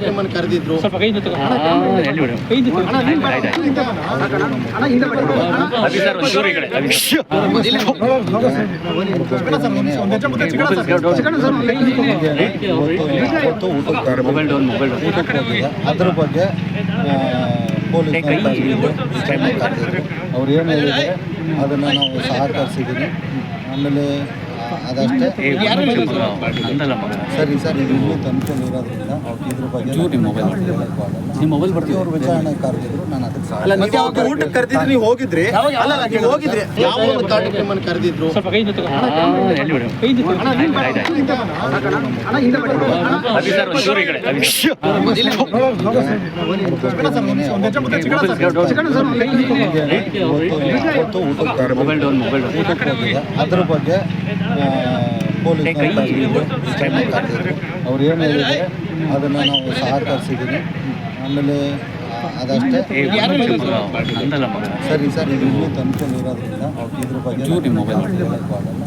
ನಿಮ್ಮನ್ನು ಕರೆದಿದ್ರು ಅದ್ರ ಬಗ್ಗೆ ಅವ್ರು ಏನು ಹೇಳಿದ್ರೆ ಅದನ್ನು ನಾವು ಸಹಕರಿಸಿದ್ದೀನಿ ಆಮೇಲೆ ಅದಷ್ಟೇ ಸರಿ ಸರ್ ಇರೋದ್ರಿಂದ ಇದ್ರ ಬಗ್ಗೆ ನಿಮ್ಮ ಮೊಬೈಲ್ ನಿಮ್ಮ ಮೊಬೈಲ್ ಬರ್ತೀವಿ ಅವ್ರು ವಿಚಾರಣೆ ಕರೆದಿದ್ರು ನಾನು ಅದಕ್ಕೆ ಅಲ್ಲ ನೀವು ಊಟಕ್ಕೆ ಕರೆದಿದ್ರು ನೀವು ಹೋಗಿದ್ರಿ ಅಲ್ಲ ಅಲ್ಲ, ನೀವು ಹೋಗಿದ್ರಿ ಯಾವ ಒಂದು ನಿಮ್ಮನ್ನು ಕರೆದಿದ್ರು ಸ್ವಲ್ಪ ಕೈ ಅಭಿ ಸರ್ ಒಂಚೂರು ಈ ಕಡೆ ಅಭಿ ಇವತ್ತು ಊಟಕ್ಕೆ ಮೊಬೈಲ್ ಡೌನ್ ಮೊಬೈಲ್ ಡೌನ್ ಅದ್ರ ಬಗ್ಗೆ ಅವ್ರು ಏನು ಹೇಳಿದ್ದಾರೆ ಅದನ್ನು ನಾವು ಸಹಕರಿಸಿದ್ದೀನಿ ಆಮೇಲೆ ಅದಷ್ಟೇ. ಸರಿ ಸರ್ ಇದ್ರ ಬಗ್ಗೆ ನಿಮ್ಮ ಮೊಬೈಲ್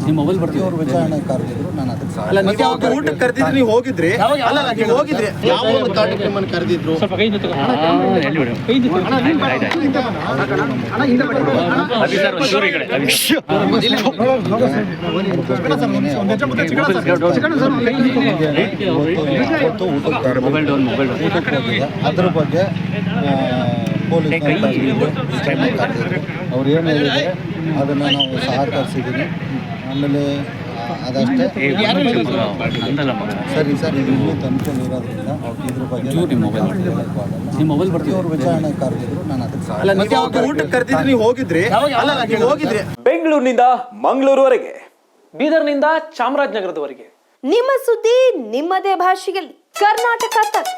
ನಿಮ್ಮ ಮೊಬೈಲ್ ಬರ್ತೀವಿ ಅವ್ರು ವಿಚಾರಣೆ ಕರೆದಿದ್ರು ನಾನು ಅದಕ್ಕೆ ಸಹ ಅಲ್ಲ ನೀವು ಅವತ್ತು ಊಟಕ್ಕೆ ಕರೆದಿದ್ರು ನೀವು ಹೋಗಿದ್ರಿ. ಅಲ್ಲ ಅಲ್ಲ, ನೀವು ಹೋಗಿದ್ರಿ. ಯಾವ ಒಂದು ನಿಮ್ಮನ್ನು ಕರೆದಿದ್ರು? ಸ್ವಲ್ಪ ಕೈ ಸರ್ ಒಂಚೂರು ಈ ಕಡೆ ಮೊಬೈಲ್ ಡೌನ್ ಮೊಬೈಲ್ ಅದ್ರ ಬಗ್ಗೆ ಪೊಲೀಸ್ ಅವ್ರು ಏನು ಹೇಳಿದ್ದಾರೆ ಅದನ್ನು ನಾವು ಸಹಕರಿಸಿದ್ದೀನಿ ಆಮೇಲೆ ಅದಷ್ಟೇ. ಸರಿ ಸರ್ ಇದು ಇರೋದ್ರಿಂದ ಇದ್ರ ಬಗ್ಗೆ ನಿಮ್ಮ ಮೊಬೈಲ್ ನಿಮ್ಮ ಮೊಬೈಲ್ ಬರ್ತೀವಿ ಅವ್ರು ವಿಚಾರಣೆ ಕರೆದಿದ್ರು ನಾನು ಅದಕ್ಕೆ ಊಟಕ್ಕೆ ಕರೆದಿದ್ರು ನೀವು ಹೋಗಿದ್ರಿ. ಅಲ್ಲ ಅಲ್ಲ, ನೀವು ಹೋಗಿದ್ರಿ. ಬೆಂಗಳೂರಿನಿಂದ ಮಂಗಳೂರುವರೆಗೆ ಬೀದರ್ನಿಂದ ಚಾಮರಾಜನಗರದವರೆಗೆ. ನಿಮ್ಮ ಸುದ್ದಿ ನಿಮ್ಮದೇ ಭಾಷೆಯಲ್ಲಿ. ಕರ್ನಾಟಕ ತಕ್.